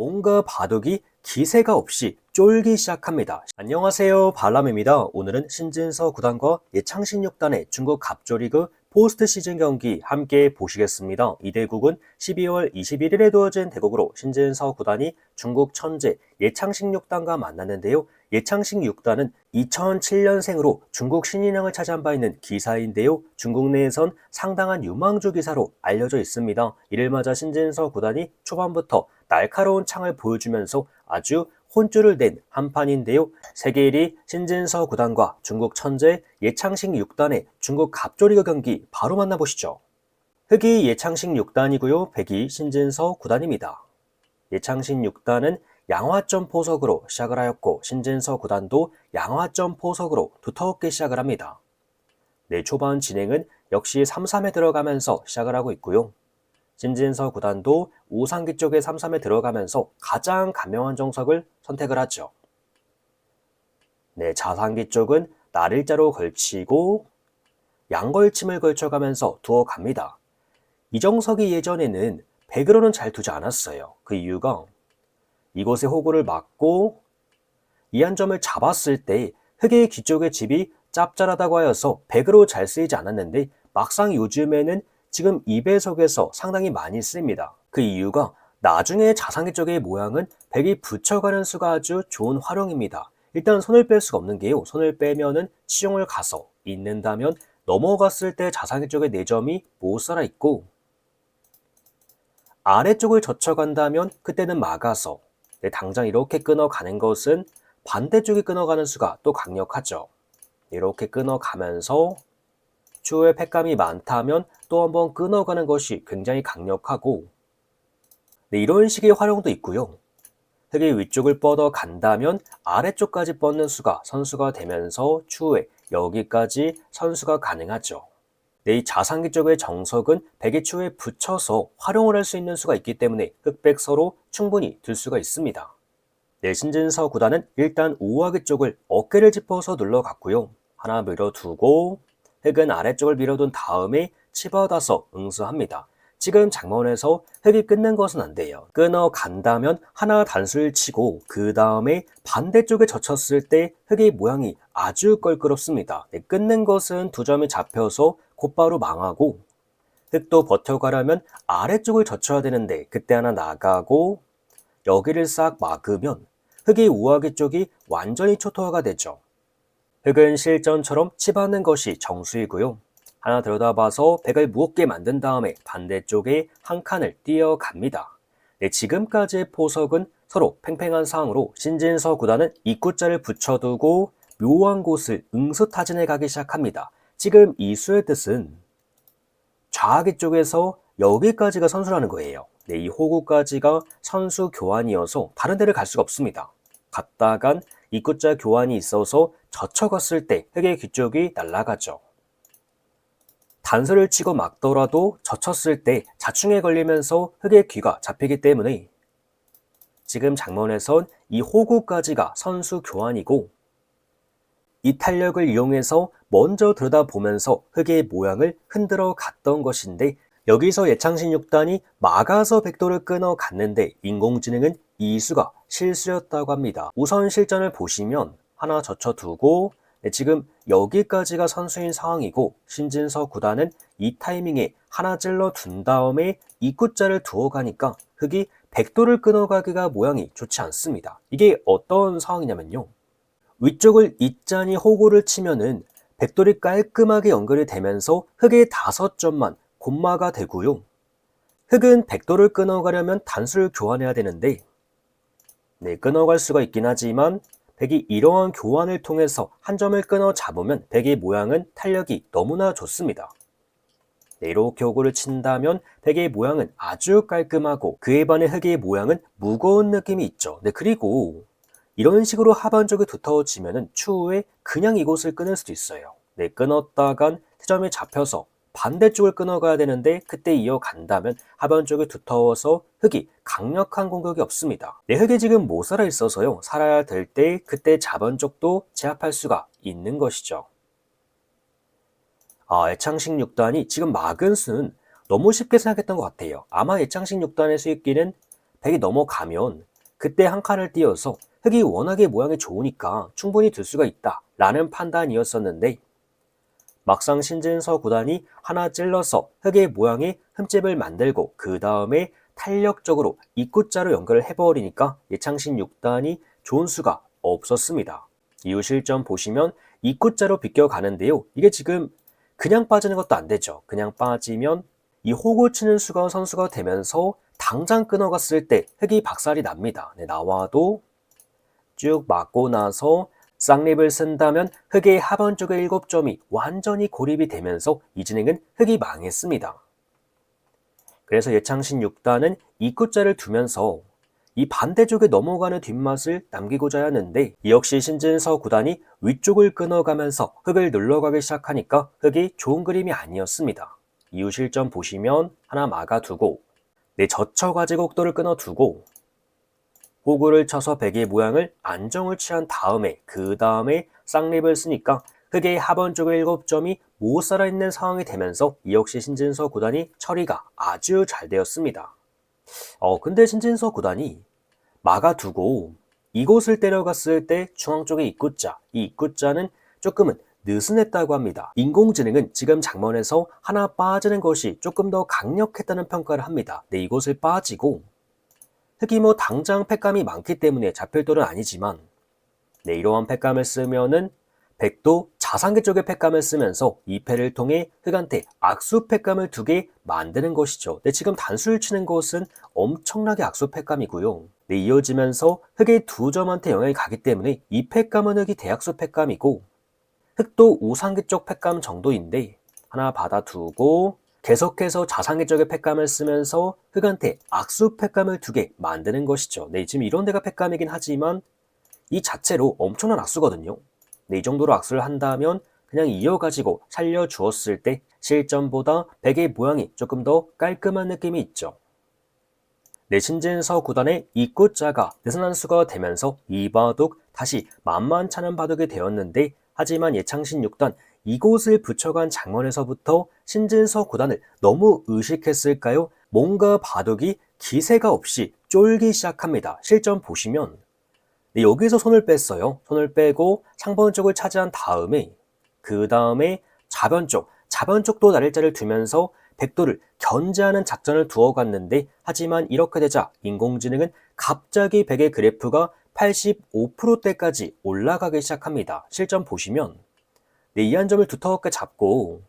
뭔가 바둑이 기세가 없이 쫄기 시작합니다. 안녕하세요. 발람입니다. 오늘은 신진서 구단과 예창신 6단의 중국 갑조리그 포스트 시즌 경기 함께 보시겠습니다. 이 대국은 12월 21일에 두어진 대국으로 신진서 구단이 중국 천재 예창식 6단과 만났는데요. 예창식 6단은 2007년생으로 중국 신인왕을 차지한 바 있는 기사인데요. 중국 내에선 상당한 유망주 기사로 알려져 있습니다. 이를 맞아 신진서 구단이 초반부터 날카로운 창을 보여주면서 아주 혼쭐을 낸 한판인데요. 세계 1위 신진서 구단과 중국 천재 예창식 6단의 중국 갑조리그 경기 바로 만나보시죠. 흑이 예창식 6단이고요. 백이 신진서 9단입니다. 예창식 6단은 양화점 포석으로 시작을 하였고 신진서 9단도 양화점 포석으로 두텁게 시작을 합니다. 네, 초반 진행은 역시 3-3에 들어가면서 시작을 하고 있고요. 신진서 구단도 우상기 쪽에 3-3에 들어가면서 가장 간명한 정석을 선택을 하죠. 네, 자상기 쪽은 날일자로 걸치고 양걸침을 걸쳐가면서 두어 갑니다. 이정석이 예전에는 백으로는 잘 두지 않았어요. 그 이유가 이곳에 호구를 막고 이 한 점을 잡았을 때 흑의 귀쪽의 집이 짭짤하다고 하여서 백으로 잘 쓰이지 않았는데 막상 요즘에는 지금 2배속에서 상당히 많이 씁니다. 그 이유가 나중에 자상기 쪽의 모양은 백이 붙여가는 수가 아주 좋은 활용입니다. 일단 손을 뺄 수가 없는 게요. 손을 빼면은 치용을 가서 있는다면 넘어갔을 때 자상기 쪽의 4점이 못 살아 있고 아래쪽을 젖혀간다면 그때는 막아서 네, 당장 이렇게 끊어가는 것은 반대쪽이 끊어가는 수가 또 강력하죠. 이렇게 끊어가면서 추후에 팩감이 많다면 또 한번 끊어가는 것이 굉장히 강력하고 네, 이런 식의 활용도 있고요. 흙의 위쪽을 뻗어 간다면 아래쪽까지 뻗는 수가 선수가 되면서 추후에 여기까지 선수가 가능하죠. 네, 이 자상기 쪽의 정석은 백의 추에 붙여서 활용을 할 수 있는 수가 있기 때문에 흑백 서로 충분히 들 수가 있습니다. 네, 신진서 구단은 일단 우하기 쪽을 어깨를 짚어서 눌러갔고요. 하나 밀어두고 흑은 아래쪽을 밀어둔 다음에 치받아서 응수합니다. 지금 장면에서 흑이 끊는 것은 안 돼요. 끊어 간다면 하나 단수를 치고 그 다음에 반대쪽에 젖혔을 때 흑의 모양이 아주 껄끄럽습니다. 네, 끊는 것은 두 점이 잡혀서 곧바로 망하고 흑도 버텨가려면 아래쪽을 젖혀야 되는데 그때 하나 나가고 여기를 싹 막으면 흑의 우하기 쪽이 완전히 초토화가 되죠. 흑은 실전처럼 치받는 것이 정수이고요. 하나 들여다봐서 백을 무겁게 만든 다음에 반대쪽에 한 칸을 띄어갑니다. 네, 지금까지의 포석은 서로 팽팽한 상황으로 신진서 구단은 입구자를 붙여두고 묘한 곳을 응수타진해 가기 시작합니다. 지금 이 수의 뜻은 좌하기 쪽에서 여기까지가 선수라는 거예요. 네, 이 호구까지가 선수 교환이어서 다른 데를 갈 수가 없습니다. 갔다간 입구자 교환이 있어서 젖혀갔을 때 흑의 귀쪽이 날아가죠. 단서를 치고 막더라도 젖혔을 때 자충에 걸리면서 흑의 귀가 잡히기 때문에 지금 장면에선 이 호구까지가 선수 교환이고 이 탄력을 이용해서 먼저 들여다보면서 흑의 모양을 흔들어 갔던 것인데 여기서 예창신 6단이 막아서 백도를 끊어 갔는데 인공지능은 이수가 실수였다고 합니다. 우선 실전을 보시면 하나 젖혀두고 네, 지금 여기까지가 선수인 상황이고 신진서 구단은 이 타이밍에 하나 찔러 둔 다음에 입구자를 두어 가니까 흑이 백도를 끊어가기가 모양이 좋지 않습니다. 이게 어떤 상황이냐면요. 위쪽을 있자니 호구를 치면은 백돌이 깔끔하게 연결이 되면서 흑의 다섯 점만 곤마가 되고요. 흑은 백돌을 끊어가려면 단수를 교환해야 되는데 네, 끊어갈 수가 있긴 하지만 백이 이러한 교환을 통해서 한 점을 끊어 잡으면 백의 모양은 탄력이 너무나 좋습니다. 네, 이렇게 호구를 친다면 백의 모양은 아주 깔끔하고 그에 반해 흑의 모양은 무거운 느낌이 있죠. 네, 그리고 이런 식으로 하반쪽이 두터워지면 추후에 그냥 이곳을 끊을 수도 있어요. 네, 끊었다간 태점이 잡혀서 반대쪽을 끊어가야 되는데 그때 이어간다면 하반 쪽이 두터워서 흙이 강력한 공격이 없습니다. 내 흙이 지금 못 살아 있어서요. 살아야 될 때 그때 자반 쪽도 제압할 수가 있는 것이죠. 아, 애창식 6단이 지금 막은 수는 너무 쉽게 생각했던 것 같아요. 아마 애창식 6단의 수익기는 100이 넘어가면 그때 한 칸을 띄어서 흙이 워낙에 모양이 좋으니까 충분히 들 수가 있다 라는 판단이었었는데 막상 신진서 구단이 하나 찔러서 흙의 모양에 흠집을 만들고 그 다음에 탄력적으로 입구자로 연결을 해버리니까 예창신 6단이 좋은 수가 없었습니다. 이후 실점 보시면 입구자로 비껴가는데요. 이게 지금 그냥 빠지는 것도 안 되죠. 그냥 빠지면 이 호구 치는 수가 선수가 되면서 당장 끊어갔을 때 흙이 박살이 납니다. 네, 나와도 쭉 맞고 나서 쌍립을 쓴다면 흙의 하반 쪽의 7점이 완전히 고립이 되면서 이 진행은 흙이 망했습니다. 그래서 예창신 6단은 입구자를 두면서 이 반대쪽에 넘어가는 뒷맛을 남기고자 하는데 역시 신진서 구단이 위쪽을 끊어가면서 흙을 눌러가기 시작하니까 흙이 좋은 그림이 아니었습니다. 이후 실점 보시면 하나 막아두고 내 젖혀가지고 속도를 끊어두고 호구를 쳐서 베개 모양을 안정을 취한 다음에 그 다음에 쌍립을 쓰니까 흙의 하번 쪽의 7점이 못 살아있는 상황이 되면서 이 역시 신진서 구단이 처리가 아주 잘 되었습니다. 어, 근데 신진서 구단이 막아두고 이곳을 때려갔을 때 중앙 쪽의 입구자, 이 입구자는 조금은 느슨했다고 합니다. 인공지능은 지금 장면에서 하나 빠지는 것이 조금 더 강력했다는 평가를 합니다. 네, 이곳을 빠지고 흙이 뭐 당장 팩감이 많기 때문에 돌은 아니지만 네, 이러한 팩감을 쓰면은 백도 자상계 쪽의 팩감을 쓰면서 이 패를 통해 흙한테 악수 팩감을 두 개 만드는 것이죠. 네, 지금 단수를 치는 것은 엄청나게 악수 팩감이고요. 네, 이어지면서 흙의 두 점한테 영향이 가기 때문에 이 팩감은 흙이 대악수 팩감이고 흙도 우상계 쪽 팩감 정도인데 하나 받아두고 계속해서 자상계 쪽의 팩감을 쓰면서 흙한테 악수 팩감을 두 개 만드는 것이죠. 네, 지금 이런 데가 팩감이긴 하지만 이 자체로 엄청난 악수거든요. 네, 이 정도로 악수를 한다면 그냥 이어가지고 살려주었을 때 실전보다 베개의 모양이 조금 더 깔끔한 느낌이 있죠. 내신진서 구단의 입구자가 느슨한 수가 되면서 이 바둑 다시 만만찮은 바둑이 되었는데 하지만 예창신 6단 이곳을 붙여간 장면에서부터 신진서 구단을 너무 의식했을까요? 뭔가 바둑이 기세가 없이 쫄기 시작합니다. 실전 보시면 네, 여기서 손을 뺐어요. 손을 빼고 상번 쪽을 차지한 다음에 그 다음에 좌변 쪽, 좌변 쪽도 날일자를 두면서 백도를 견제하는 작전을 두어갔는데 하지만 이렇게 되자 인공지능은 갑자기 백의 그래프가 85%대까지 올라가기 시작합니다. 실전 보시면 네, 이한 점을 두텁게 잡고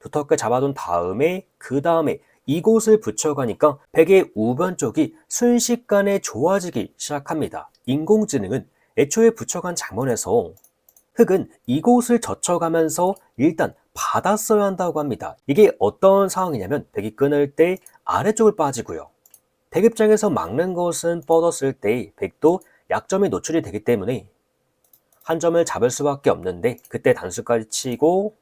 두텁게 잡아둔 다음에 그 다음에 이곳을 붙여가니까 백의 우변 쪽이 순식간에 좋아지기 시작합니다. 인공지능은 애초에 붙여간 장면에서 흙은 이곳을 젖혀가면서 일단 받았어야 한다고 합니다. 이게 어떤 상황이냐면 백이 끊을 때 아래쪽을 빠지고요. 백 입장에서 막는 것은 뻗었을 때 백도 약점이 노출이 되기 때문에 한 점을 잡을 수밖에 없는데 그때 단수까지 치고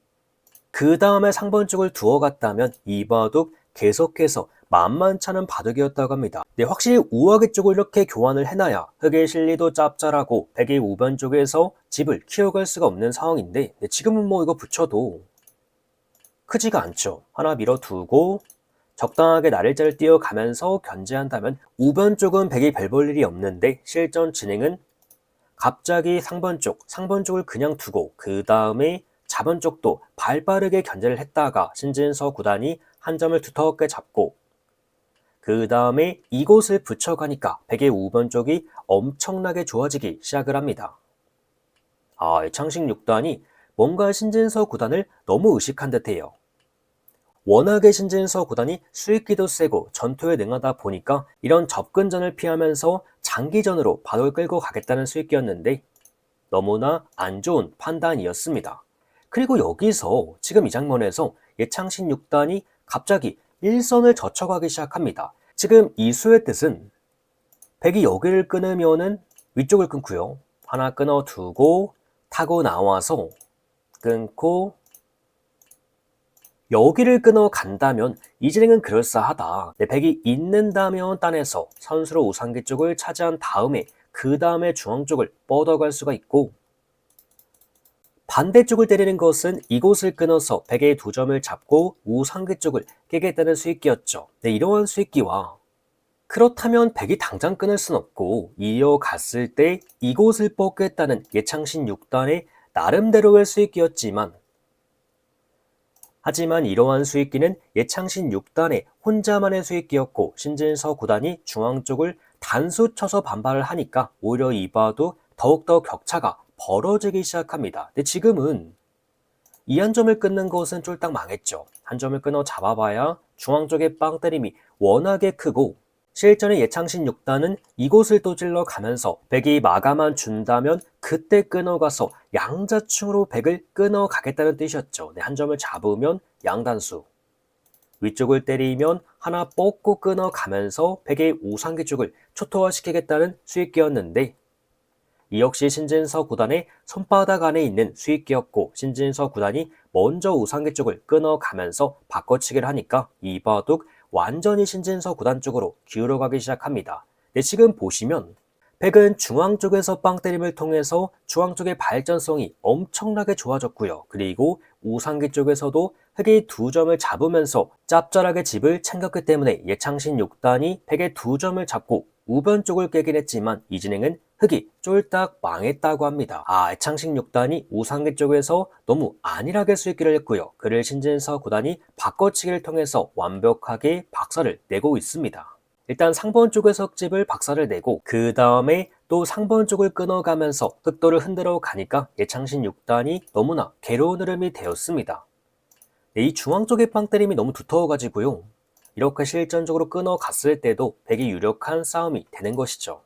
그 다음에 상번 쪽을 두어 갔다면 이 바둑 계속해서 만만찮은 바둑이었다고 합니다. 네, 확실히 우아기 쪽을 이렇게 교환을 해놔야 흙의 실리도 짭짤하고 백의 우변 쪽에서 집을 키워갈 수가 없는 상황인데 네, 지금은 뭐 이거 붙여도 크지가 않죠. 하나 밀어두고 적당하게 날일자를 띄어가면서 견제한다면 우변 쪽은 백이 별 볼 일이 없는데 실전 진행은 갑자기 상번 쪽, 상번 쪽을 그냥 두고 그 다음에 자번 쪽도 발빠르게 견제를 했다가 신진서 구단이 한 점을 두텁게 잡고 그 다음에 이곳을 붙여가니까 백의 우변 쪽이 엄청나게 좋아지기 시작을 합니다. 아, 창식 6단이 뭔가 신진서 구단을 너무 의식한 듯해요. 워낙에 신진서 구단이 수익기도 세고 전투에 능하다 보니까 이런 접근전을 피하면서 장기전으로 바둑을 끌고 가겠다는 수익기였는데 너무나 안 좋은 판단이었습니다. 그리고 여기서 지금 이 장면에서 예창신 6단이 갑자기 일선을 젖혀가기 시작합니다. 지금 이 수의 뜻은 백이 여기를 끊으면은 위쪽을 끊고요. 하나 끊어두고 타고 나와서 끊고 여기를 끊어 간다면 이 진행은 그럴싸하다. 네, 백이 있는다면 딴에서 선수로 우상기 쪽을 차지한 다음에 그 다음에 중앙 쪽을 뻗어갈 수가 있고 반대쪽을 때리는 것은 이곳을 끊어서 백의 두 점을 잡고 우상기 쪽을 깨겠다는 수익기였죠. 네, 이러한 수익기와 그렇다면 백이 당장 끊을 순 없고 이어갔을 때 이곳을 뽑겠다는 예창신 6단의 나름대로의 수익기였지만 하지만 이러한 수익기는 예창신 6단의 혼자만의 수익기였고 신진서 9단이 중앙 쪽을 단수 쳐서 반발을 하니까 오히려 이봐도 더욱더 격차가 벌어지기 시작합니다. 근데 지금은 이 한 점을 끊는 것은 쫄딱 망했죠. 한 점을 끊어 잡아봐야 중앙 쪽의 빵 때림이 워낙에 크고 실전의 예창신 6단은 이곳을 또 찔러 가면서 백이 마감만 준다면 그때 끊어가서 양자충으로 백을 끊어가겠다는 뜻이었죠. 네, 한 점을 잡으면 양단수. 위쪽을 때리면 하나 뽑고 끊어가면서 백의 우상기 쪽을 초토화시키겠다는 수익기였는데 이 역시 신진서 구단의 손바닥 안에 있는 수익기였고 신진서 구단이 먼저 우상기 쪽을 끊어가면서 바꿔치기를 하니까 이바둑 완전히 신진서 구단 쪽으로 기울어가기 시작합니다. 네, 지금 보시면 백은 중앙 쪽에서 빵 때림을 통해서 중앙 쪽의 발전성이 엄청나게 좋아졌고요. 그리고 우상기 쪽에서도 흑이 두 점을 잡으면서 짭짤하게 집을 챙겼기 때문에 예창신 6단이 백의 두 점을 잡고 우변 쪽을 깨긴 했지만 이 진행은 흑이 쫄딱 망했다고 합니다. 아, 애창식 6단이 우상기 쪽에서 너무 안일하게 수익기를 했고요. 그를 신진서 9단이 바꿔치기를 통해서 완벽하게 박살을 내고 있습니다. 일단 상번 쪽에서 흑집을 박살을 내고 그 다음에 또 상번 쪽을 끊어가면서 흑도를 흔들어 가니까 예창신 6단이 너무나 괴로운 흐름이 되었습니다. 네, 이 중앙 쪽의 빵때림이 너무 두터워가지고요. 이렇게 실전적으로 끊어갔을 때도 백이 유력한 싸움이 되는 것이죠.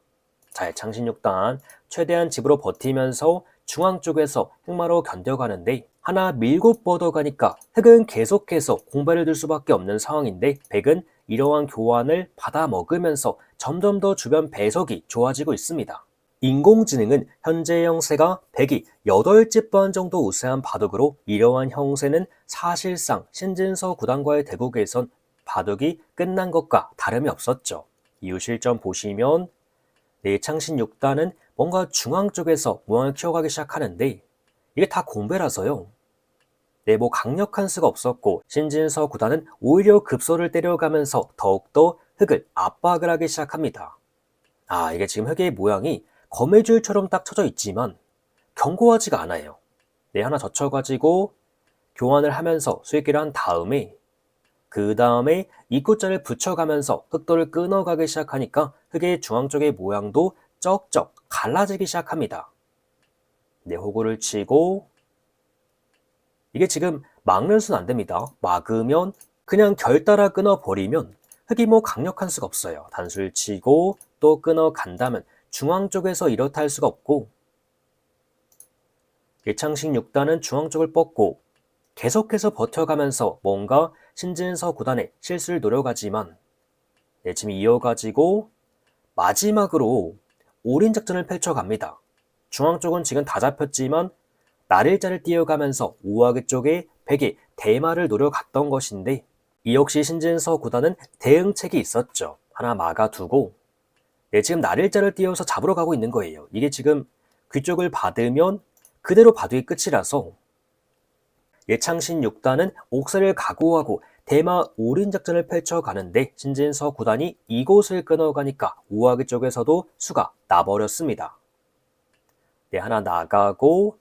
자, 장신육단 최대한 집으로 버티면서 중앙 쪽에서 흑마로 견뎌가는데 하나 밀고 뻗어가니까 흑은 계속해서 공발을 들 수밖에 없는 상황인데 백은 이러한 교환을 받아 먹으면서 점점 더 주변 배석이 좋아지고 있습니다. 인공지능은 현재 형세가 100이 8집 정도 우세한 바둑으로 이러한 형세는 사실상 신진서 구단과의 대국에선 바둑이 끝난 것과 다름이 없었죠. 이후 실전 보시면 내창신 6단은 뭔가 중앙 쪽에서 모양을 키워가기 시작하는데 이게 다 공배라서요. 네, 뭐 강력한 수가 없었고 신진서 구단은 오히려 급소를 때려가면서 더욱더 흙을 압박을 하기 시작합니다. 아, 이게 지금 흙의 모양이 거미줄처럼 딱 쳐져 있지만 견고하지가 않아요. 네, 하나 젖혀가지고 교환을 하면서 수익기를 한 다음에 그 다음에 입구자를 붙여가면서 흑도를 끊어가기 시작하니까 흑의 중앙 쪽의 모양도 쩍쩍 갈라지기 시작합니다. 네, 호구를 치고 이게 지금 막는 수는 안 됩니다. 막으면 그냥 결따라 끊어버리면 흑이 뭐 강력한 수가 없어요. 단수를 치고 또 끊어간다면 중앙 쪽에서 이렇다 할 수가 없고 예창식 6단은 중앙 쪽을 뻗고 계속해서 버텨가면서 뭔가 신진서 구단의 실수를 노려가지만 내침이 네, 이어가지고 마지막으로 올인 작전을 펼쳐갑니다. 중앙 쪽은 지금 다 잡혔지만 날일자를 띄어가면서 우아기 쪽에 백이 대마를 노려갔던 것인데 이 역시 신진서 구단은 대응책이 있었죠. 하나 막아두고 네, 지금 날일자를 띄어서 잡으러 가고 있는 거예요. 이게 지금 귀쪽을 받으면 그대로 바둑이 끝이라서 예창신 6단은 옥사를 각오하고 대마 올인 작전을 펼쳐가는데 신진서 9단이 이곳을 끊어가니까 우아기 쪽에서도 수가 나버렸습니다. 네, 하나 나가고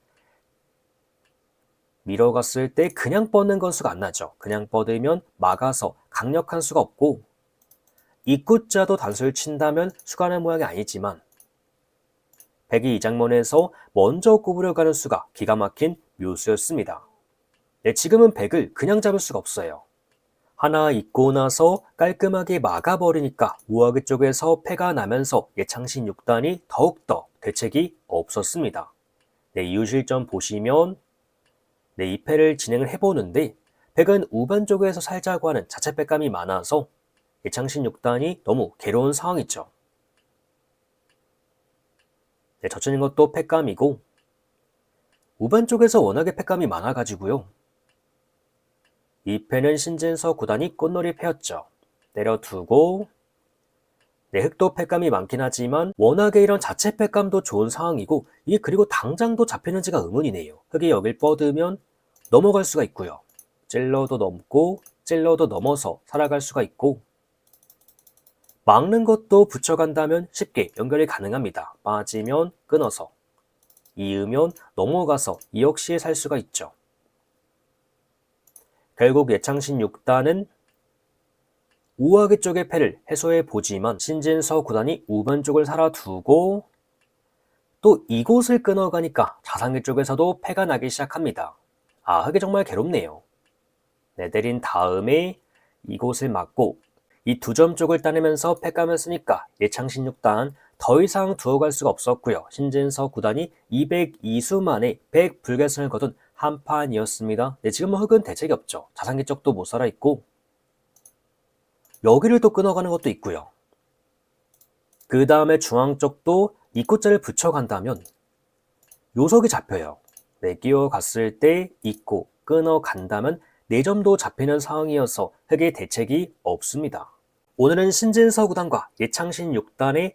밀어갔을 때 그냥 뻗는 건 수가 안 나죠. 그냥 뻗으면 막아서 강력한 수가 없고 입구자도 단수를 친다면 수가 는 모양이 아니지만 백이 이 장면에서 먼저 구부려 가는 수가 기가 막힌 묘수였습니다. 네, 지금은 백을 그냥 잡을 수가 없어요. 하나 있고 나서 깔끔하게 막아버리니까 우아기 쪽에서 패가 나면서 예창신 6단이 더욱더 대책이 없었습니다. 네, 이후 실전 보시면 네, 이 패를 진행을 해보는데 백은 우반 쪽에서 살자고 하는 자체 백감이 많아서 예창신 6단이 너무 괴로운 상황이죠. 네, 젖히는 것도 패감이고 우반 쪽에서 워낙에 패감이 많아가지고요. 2패는 신진서 구단이 꽃놀이 패였죠. 내려두고 네, 흑도 패감이 많긴 하지만 워낙에 이런 자체 패감도 좋은 상황이고 이게 그리고 당장도 잡히는지가 의문이네요. 흑이 여길 뻗으면 넘어갈 수가 있고요. 찔러도 넘고 찔러도 넘어서 살아갈 수가 있고 막는 것도 붙여간다면 쉽게 연결이 가능합니다. 빠지면 끊어서, 이으면 넘어가서 이 역시 살 수가 있죠. 결국 예창신 6단은 우하기 쪽의 패를 해소해 보지만 신진서 구단이 우변 쪽을 살아두고 또 이곳을 끊어가니까 자상기 쪽에서도 패가 나기 시작합니다. 아, 흑이 정말 괴롭네요. 네, 내린 다음에 이곳을 맞고 이 두 점 쪽을 따내면서 패감을 쓰니까 예창신 6단 더 이상 두어갈 수가 없었고요. 신진서 구단이 202수 만에 100 불결승을 거둔 한 판이었습니다. 네, 지금은 흑은 대책이 없죠. 자상기 쪽도 못 살아있고 여기를 또 끊어가는 것도 있고요. 그 다음에 중앙 쪽도 입구자를 붙여간다면 요석이 잡혀요. 네, 끼워갔을 때 입고 끊어간다면 4점도 잡히는 상황이어서 흑의 대책이 없습니다. 오늘은 신진서 구단과 예창신 6단의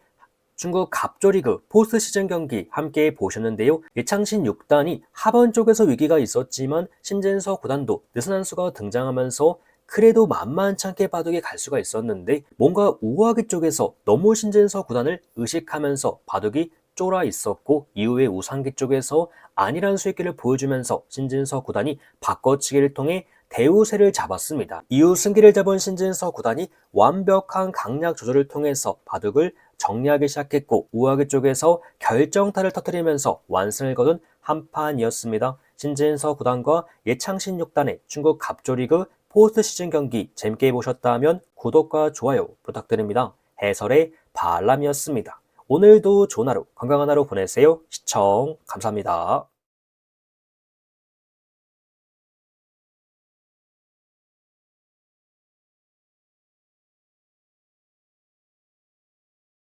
중국 갑조리그 포스트 시즌 경기 함께 보셨는데요. 예창신 6단이 하번 쪽에서 위기가 있었지만 신진서 구단도 느슨한 수가 등장하면서 그래도 만만치 않게 바둑에 갈 수가 있었는데 뭔가 우아기 쪽에서 너무 신진서 구단을 의식하면서 바둑이 쫄아 있었고 이후에 우상기 쪽에서 아니란 수익기를 보여주면서 신진서 구단이 바꿔치기를 통해 대우세를 잡았습니다. 이후 승기를 잡은 신진서 구단이 완벽한 강약 조절을 통해서 바둑을 정리하기 시작했고 우아기 쪽에서 결정타를 터뜨리면서 완승을 거둔 한 판이었습니다. 신진서 구단과 예창신 6단의 중국 갑조리그 포스트 시즌 경기 재밌게 보셨다면 구독과 좋아요 부탁드립니다. 해설의 발람이었습니다. 오늘도 좋은 하루, 건강한 하루 보내세요. 시청 감사합니다.